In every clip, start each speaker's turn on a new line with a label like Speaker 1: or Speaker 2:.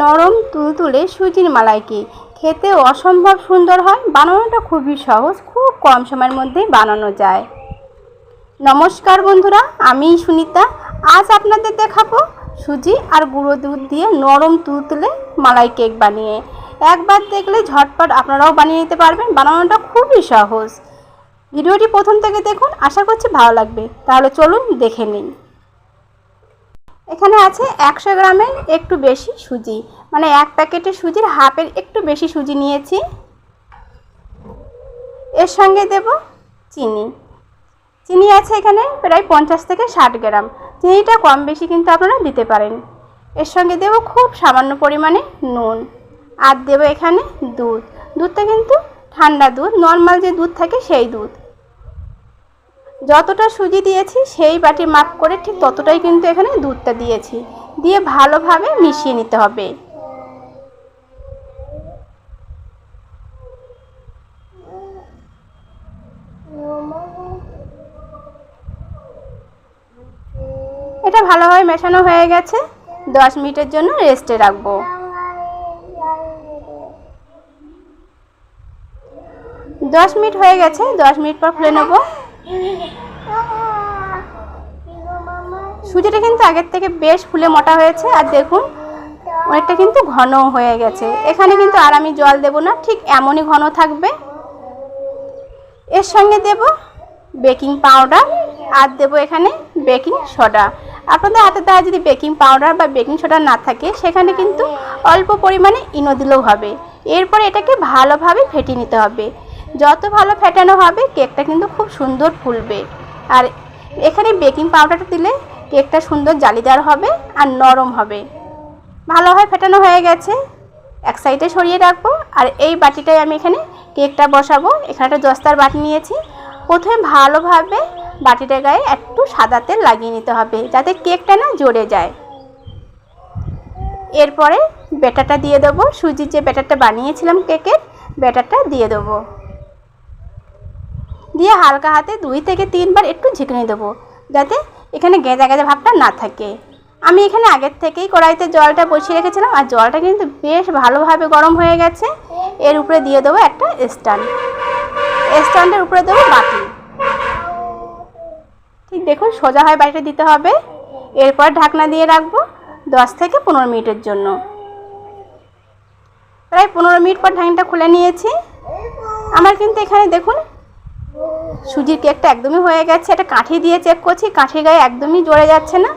Speaker 1: নরম তুলতুলে সুজির মালাইকে। খেতে অসম্ভব সুন্দর হয়, বানানোটা খুবই সহজ, খুব কম সময়ের মধ্যেই বানানো যায়। নমস্কার বন্ধুরা, আমি সুনিতা। আজ আপনাদের দেখাবো সুজি আর গুঁড়ো দুধ দিয়ে নরম তুলতুলে মালাই কেক বানিয়ে। একবার দেখলে ঝটপট আপনারাও বানিয়ে নিতে পারবেন, বানানোটা খুবই সহজ। ভিডিওটি প্রথম থেকে দেখুন, আশা করছি ভালো লাগবে। তাহলে চলুন দেখে নিন। এখানে আছে একশো গ্রামের একটু বেশি সুজি। মানে এক প্যাকেটের সুজির হাফের একটু বেশি সুজি নিয়েছি। এর সঙ্গে দেব চিনি। চিনি আছে এখানে প্রায় পঞ্চাশ থেকে ষাট গ্রাম। চিনিটা কম বেশি কিন্তু আপনারা দিতে পারেন। এর সঙ্গে দেব খুব সামান্য পরিমাণে নুন। আর দেব এখানে দুধ। দুধটা কিন্তু ঠান্ডা দুধ। নর্মাল যে দুধ থাকে সেই দুধ। যতটা সুজি দিয়েছি, সেই বাটি মাপ করে ঠিক ততটাই কিন্তু এখানে দুধটা দিয়েছি। দিয়ে ভালোভাবে মিশিয়ে নিতে হবে। এটা ভালোভাবে মেশানো হয়ে গেছে। দশ মিনিটের জন্য রেস্টে রাখব। দশ মিনিট হয়ে গেছে। দশ মিনিট পর খুলে নেব। সুজিটা কিন্তু আগের থেকে বেশ ফুলে মোটা হয়েছে, আর দেখুন, অনেকটা কিন্তু ঘন হয়ে গেছে। এখানে কিন্তু আর আমি জল দেব না, ঠিক এমনই ঘন থাকবে। এর সঙ্গে দেব বেকিং পাউডার, আর দেব এখানে বেকিং সোডা। আপনাদের হাতে দ্বারা যদি বেকিং পাউডার বা বেকিং সোডা না থাকে, সেখানে কিন্তু অল্প পরিমাণে ইনো দিলেও হবে। এরপর এটাকে ভালোভাবে ফেটিয়ে নিতে হবে। যত ভালো ফেটানো হবে, কেকটা কিন্তু খুব সুন্দর ফুলবে। আর এখানে বেকিং পাউডারটা দিলে কেকটা সুন্দর জালিদার হবে আর নরম হবে। ভালোভাবে ফেটানো হয়ে গেছে। এক সাইডে সরিয়ে রাখব আর এই বাটিটায় আমি এখানে কেকটা বসাবো। এখানে একটা দস্তার বাটি নিয়েছি। প্রথমে ভালোভাবে বাটিটার গায়ে একটু সাদা তেল লাগিয়ে নিতে হবে, যাতে কেকটা না জড়ে যায়। এরপরে ব্যাটারটা দিয়ে দেবো। সুজির যে ব্যাটারটা বানিয়েছিলাম কেকের, ব্যাটারটা দিয়ে দেবো। দিয়ে হালকা হাতে দুই থেকে তিনবার একটু ঝিঁকনি দেবো, যাতে এখানে গেঁজা গেঁজা ভাবটা না থাকে। আমি এখানে আগের থেকেই কড়াইতে জলটা বসিয়ে রেখেছিলাম, আর জলটা কিন্তু বেশ ভালোভাবে গরম হয়ে গেছে। এর উপরে দিয়ে দেবো একটা স্ট্যান্ড। স্ট্যান্ডের উপরে দেবো বাটি। ঠিক দেখুন, সোজা হয় বাটিটা দিতে হবে। এরপর ঢাকনা দিয়ে রাখব দশ থেকে পনেরো মিনিটের জন্য। প্রায় পনেরো মিনিট পর ঢাকনাটা খুলে নিয়েছি। আমার কিন্তু এখানে দেখুন সুজির কেকটা একদমই হয়ে গেছে এটা কাঠি দিয়ে চেক করছি কাঠির গায়ে একদমই জড়ে যাচ্ছে না।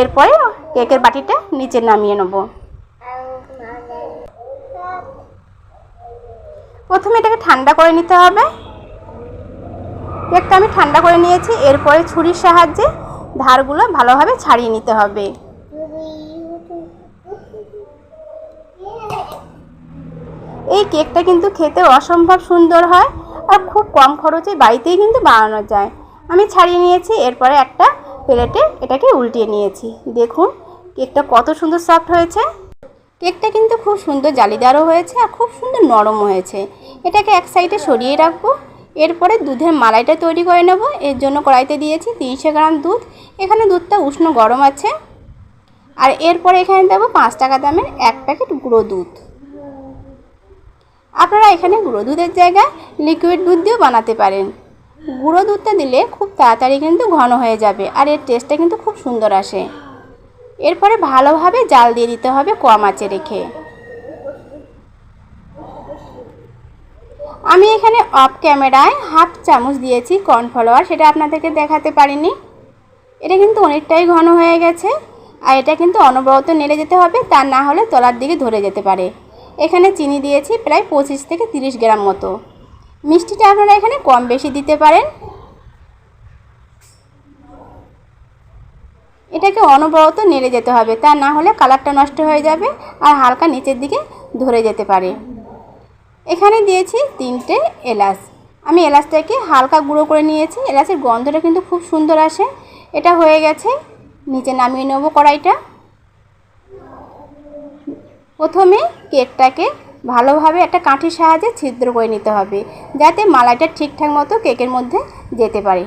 Speaker 1: এরপরে কেকের বাটিটা নিচে নামিয়ে নেব। প্রথমে এটাকে ঠান্ডা করে নিতে হবে। কেকটা আমি ঠান্ডা করে নিয়েছি, এরপরে ছুরির সাহায্যে ধারগুলো ভালোভাবে ছাড়িয়ে নিতে হবে। এই কেকটা কিন্তু খেতে অসম্ভব সুন্দর হয়। আর খুব কম খরচে বাড়িতেই কিন্তু বানানো যায়। আমি ছাড়িয়ে নিয়েছি, এরপরে একটা প্লেটে এটাকে উল্টিয়ে নিয়েছি। দেখুন, কেকটা কত সুন্দর সফট হয়েছে। কেকটা কিন্তু খুব সুন্দর জালিদারও হয়েছে আর খুব সুন্দর নরম হয়েছে। এটাকে এক সাইডে সরিয়ে রাখব। এরপরে দুধের মালাইটা তৈরি করে নেব। এর জন্য কড়াইতে দিয়েছি তিনশো গ্রাম দুধ। এখানে দুধটা উষ্ণ গরম আছে। আর এরপরে এখানে দেবো পাঁচ টাকা দামের এক প্যাকেট গুঁড়ো দুধ। আপনারা এখানে গুঁড়ো দুধের জায়গায় লিকুইড দুধ দিয়েও বানাতে পারেন। গুঁড়ো দুধটা দিলে খুব তাড়াতাড়ি কিন্তু ঘন হয়ে যাবে আর এর টেস্টটা কিন্তু খুব সুন্দর আসে। এরপরে ভালোভাবে জাল দিয়ে দিতে হবে কম আঁচে রেখে। আমি এখানে অফ ক্যামেরায় হাফ চামচ দিয়েছি কর্নফ্লাওয়ার সেটা আপনাদেরকে দেখাতে পারিনি। এটা কিন্তু অনেকটাই ঘন হয়ে গেছে, আর এটা কিন্তু অনবরত নেড়ে যেতে হবে, তা না হলে তলার দিকে ধরে যেতে পারে। এখানে চিনি দিয়েছি প্রায় পঁচিশ থেকে তিরিশ গ্রাম মতো। মিষ্টিটা আপনারা এখানে কম বেশি দিতে পারেন। এটাকে অনবরত নেড়ে যেতে হবে, তা না হলে কালারটা নষ্ট হয়ে যাবে আর হালকা নিচের দিকে ধরে যেতে পারে। এখানে দিয়েছি তিনটে এলাচ। আমি এলাচটাকে হালকা গুঁড়ো করে নিয়েছি, এলাচের গন্ধটা কিন্তু খুব সুন্দর আসে। এটা হয়ে গেছে, নিচে নামিয়ে নেব কড়াইটা। প্রথমে কেকটাকে ভালোভাবে একটা কাঠির সাহায্যে ছিদ্র করে নিতে হবে, যাতে মালাইটা ঠিকঠাক মতো কেকের মধ্যে যেতে পারে।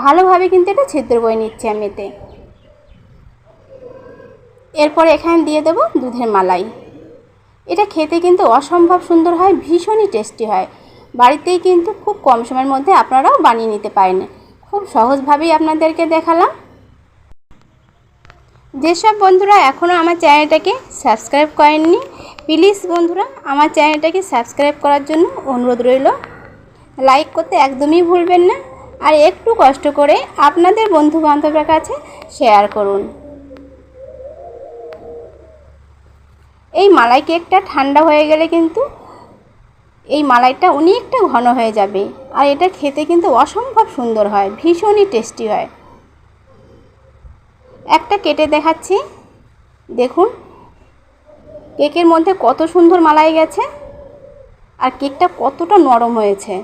Speaker 1: ভালোভাবে কিন্তু এটা ছিদ্র করে নিচ্ছি আমি এতে। এরপর এখানে দিয়ে দেব দুধের মালাই। এটা খেতে কিন্তু অসম্ভব সুন্দর হয়, ভীষণই টেস্টি হয়। বাড়িতেই কিন্তু খুব কম সময়ের মধ্যে আপনারাও বানিয়ে নিতে পারেন। খুব সহজভাবেই আপনাদেরকে দেখালাম। যেসব বন্ধুরা এখনও আমার চ্যানেলটাকে সাবস্ক্রাইব করেননি, প্লিজ বন্ধুরা আমার চ্যানেলটাকে সাবস্ক্রাইব করার জন্য অনুরোধ রইল। লাইক করতে একদমই ভুলবেন না আর একটু কষ্ট করে আপনাদের বন্ধু বান্ধবের কাছে শেয়ার করুন। এই মালাই কেকটা ঠান্ডা হয়ে গেলে কিন্তু এই মালাইটা অনেকটা ঘন হয়ে যাবে আর এটা খেতে কিন্তু অসম্ভব সুন্দর হয়, ভীষণই টেস্টি হয়। একটা কেটে দেখাচ্ছি। দেখুন, কেকের মধ্যে কত সুন্দর মালাই গেছে আর কেকটা কতটা নরম হয়েছে।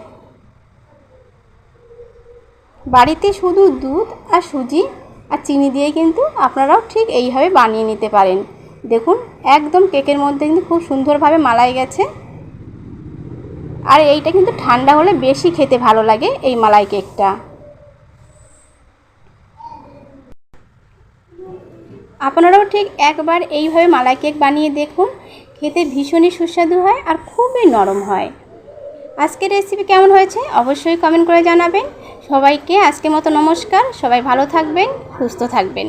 Speaker 1: বাড়িতে শুধু দুধ আর সুজি আর চিনি দিয়ে কিন্তু আপনারাও ঠিক এইভাবে বানিয়ে নিতে পারেন। দেখুন, একদম কেকের মধ্যে কিন্তু খুব সুন্দরভাবে মালাই গেছে। আর এইটা কিন্তু ঠান্ডা হলে বেশি খেতে ভালো লাগে এই মালাই কেকটা। আপনারাও ঠিক একবার এইভাবে মালাই কেক বানিয়ে দেখুন। খেতে ভীষণই সুস্বাদু হয় আর খুবই নরম হয়। আজকের রেসিপি কেমন হয়েছে অবশ্যই কমেন্ট করে জানাবেন। সবাইকে আজকের মতো নমস্কার। সবাই ভালো থাকবেন, সুস্থ থাকবেন।